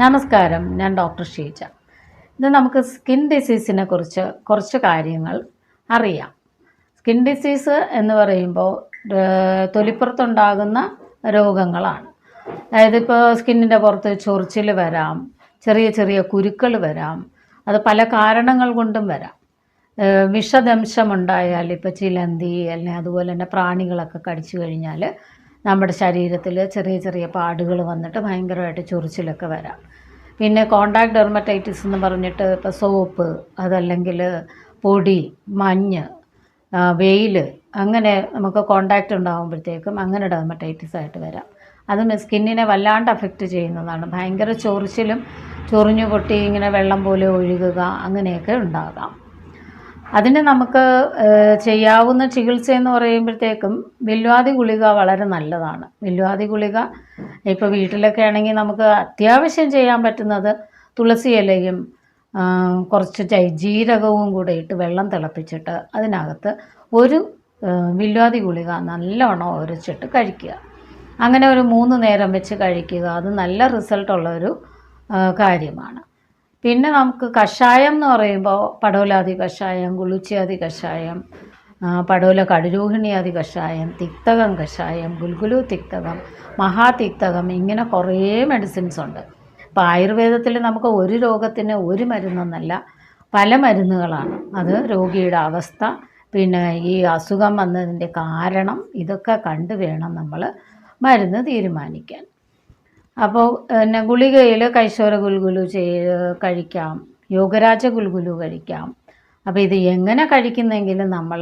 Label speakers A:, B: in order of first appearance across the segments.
A: നമസ്കാരം. ഞാൻ ഡോക്ടർ ഷീജ. ഇന്ന് നമുക്ക് സ്കിൻ ഡിസീസിനെ കുറിച്ച് കുറച്ച് കാര്യങ്ങൾ അറിയാം. സ്കിൻ ഡിസീസ് എന്ന് പറയുമ്പോൾ തൊലിപ്പുറത്തുണ്ടാകുന്ന രോഗങ്ങളാണ്. അതായത് ഇപ്പോൾ സ്കിന്നിന്റെ പുറത്ത് ചൊറിച്ചിൽ വരാം ചെറിയ ചെറിയ കുരുക്കൾ വരാം അത് പല കാരണങ്ങൾ കൊണ്ടും വരാം. വിഷദംശമുണ്ടായാൽ ഇപ്പോൾ ചിലന്തി അല്ലെങ്കിൽ അതുപോലെ തന്നെ പ്രാണികളൊക്കെ കടിച്ചു കഴിഞ്ഞാൽ നമ്മുടെ ശരീരത്തിൽ ചെറിയ ചെറിയ പാടുകൾ വന്നിട്ട് ഭയങ്കരമായിട്ട് ചൊറിച്ചിലൊക്കെ വരാം. പിന്നെ കോണ്ടാക്ട് ഡെർമറ്റൈറ്റിസ് എന്ന് പറഞ്ഞിട്ട് ഇപ്പോൾ സോപ്പ് അതല്ലെങ്കിൽ പൊടി മഞ്ഞ് വെയിൽ അങ്ങനെ നമുക്ക് കോണ്ടാക്ട് ഉണ്ടാകുമ്പോഴത്തേക്കും അങ്ങനെ ഡെർമറ്റൈറ്റിസ് ആയിട്ട് വരാം. അത് സ്കിന്നിനെ വല്ലാണ്ട് അഫക്റ്റ് ചെയ്യുന്നതാണ്. ഭയങ്കര ചൊറിച്ചിലും ചൊറിഞ്ഞു പൊട്ടി ഇങ്ങനെ വെള്ളം പോലെ ഒഴുകുക അങ്ങനെയൊക്കെ ഉണ്ടാകാം. അതിന് നമുക്ക് ചെയ്യാവുന്ന ചികിത്സ എന്ന് പറയുമ്പോഴത്തേക്കും വില്വാദി ഗുളിക വളരെ നല്ലതാണ്. വില്വാദി ഗുളിക ഇപ്പോൾ വീട്ടിലൊക്കെ ആണെങ്കിൽ നമുക്ക് അത്യാവശ്യം ചെയ്യാൻ പറ്റുന്നത് തുളസി ഇലയും കുറച്ച് ജീരകവും കൂടെ ഇട്ട് വെള്ളം തിളപ്പിച്ചിട്ട് അതിനകത്ത് ഒരു വില്വാദി ഗുളിക നല്ലവണ്ണം ഒരച്ചിട്ട് കഴിക്കുക. അങ്ങനെ ഒരു മൂന്ന് നേരം വെച്ച് കഴിക്കുക. അത് നല്ല റിസൾട്ടുള്ളൊരു കാര്യമാണ്. പിന്നെ നമുക്ക് കഷായം എന്ന് പറയുമ്പോൾ പടോലാതി കഷായം കുളിച്ചാതി കഷായം പടോല കടുരോഹിണിയാദി കഷായം തിക്തകം കഷായം ഗുൽഗുലു തിക്തകം മഹാതിക്തകം ഇങ്ങനെ കുറേ മെഡിസിൻസ് ഉണ്ട്. അപ്പോൾ ആയുർവേദത്തിൽ നമുക്ക് ഒരു രോഗത്തിന് ഒരു മരുന്നൊന്നല്ല പല മരുന്നുകളാണ്. അത് രോഗിയുടെ അവസ്ഥ പിന്നെ ഈ അസുഖം വന്നതിന്റെ കാരണം ഇതൊക്കെ കണ്ടു വേണം നമ്മൾ മരുന്ന് തീരുമാനിക്കാൻ. അപ്പോൾ പിന്നെ ഗുളികയിൽ കൈശോര ഗുൽഗുലു ചെയ്ത് കഴിക്കാം. യോഗരാജ ഗുൽഗുലു കഴിക്കാം. അപ്പോൾ ഇത് എങ്ങനെ കഴിക്കുന്നെങ്കിലും നമ്മൾ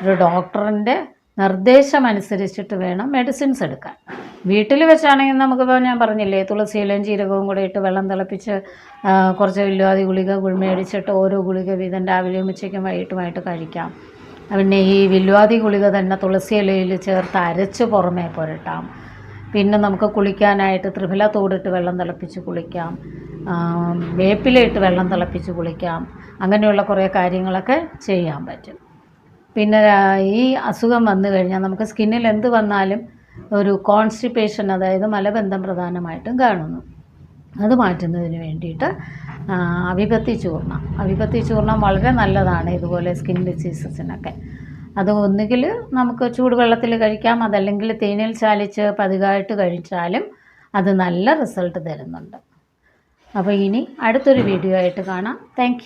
A: ഒരു ഡോക്ടറിന്റെ നിർദ്ദേശം അനുസരിച്ചിട്ട് വേണം മെഡിസിൻസ് എടുക്കാൻ. വീട്ടിൽ വെച്ചാണെങ്കിൽ നമുക്കിപ്പോൾ ഞാൻ പറഞ്ഞില്ലേ തുളസിയിലയും ജീരകവും കൂടെ ഇട്ട് വെള്ളം തിളപ്പിച്ച് കുറച്ച് വില്ലുവാതി ഗുളിക മേടിച്ചിട്ട് ഓരോ ഗുളിക വീതം രാവിലെയും ഉച്ചയ്ക്കും വൈകിട്ടുമായിട്ട് കഴിക്കാം. പിന്നെ ഈ വില്ലുവാതി ഗുളിക തന്നെ തുളസി ഇലയിൽ ചേർത്ത് അരച്ച് പുറമേ പുരട്ടാം. പിന്നെ നമുക്ക് കുളിക്കാനായിട്ട് ത്രിഫല തോടിട്ട് വെള്ളം തിളപ്പിച്ച് കുളിക്കാം. വേപ്പിലയിട്ട് വെള്ളം തിളപ്പിച്ച് കുളിക്കാം. അങ്ങനെയുള്ള കുറേ കാര്യങ്ങളൊക്കെ ചെയ്യാൻ പറ്റും. പിന്നെ ഈ അസുഖം വന്നു കഴിഞ്ഞാൽ നമുക്ക് സ്കിന്നിൽ എന്ത് വന്നാലും ഒരു കോൺസ്റ്റിപ്പേഷൻ അതായത് മലബന്ധം പ്രധാനമായിട്ടും കാണുന്നു. അത് മാറ്റുന്നതിന് വേണ്ടിയിട്ട് അവിപത്തി ചൂർണം. അവിപത്തി ചൂർണം വളരെ നല്ലതാണ് ഇതുപോലെ സ്കിൻ ഡിസീസസിനൊക്കെ. അത് ഒന്നുകിൽ നമുക്ക് ചൂടുവെള്ളത്തിൽ കഴിക്കാം അതല്ലെങ്കിൽ തേനിൽ ചാലിച്ച് പതിവായിട്ട് കഴിച്ചാലും അത് നല്ല റിസൾട്ട് തരുന്നുണ്ട്. അപ്പോൾ ഇനി അടുത്തൊരു വീഡിയോ ആയിട്ട് കാണാം. താങ്ക്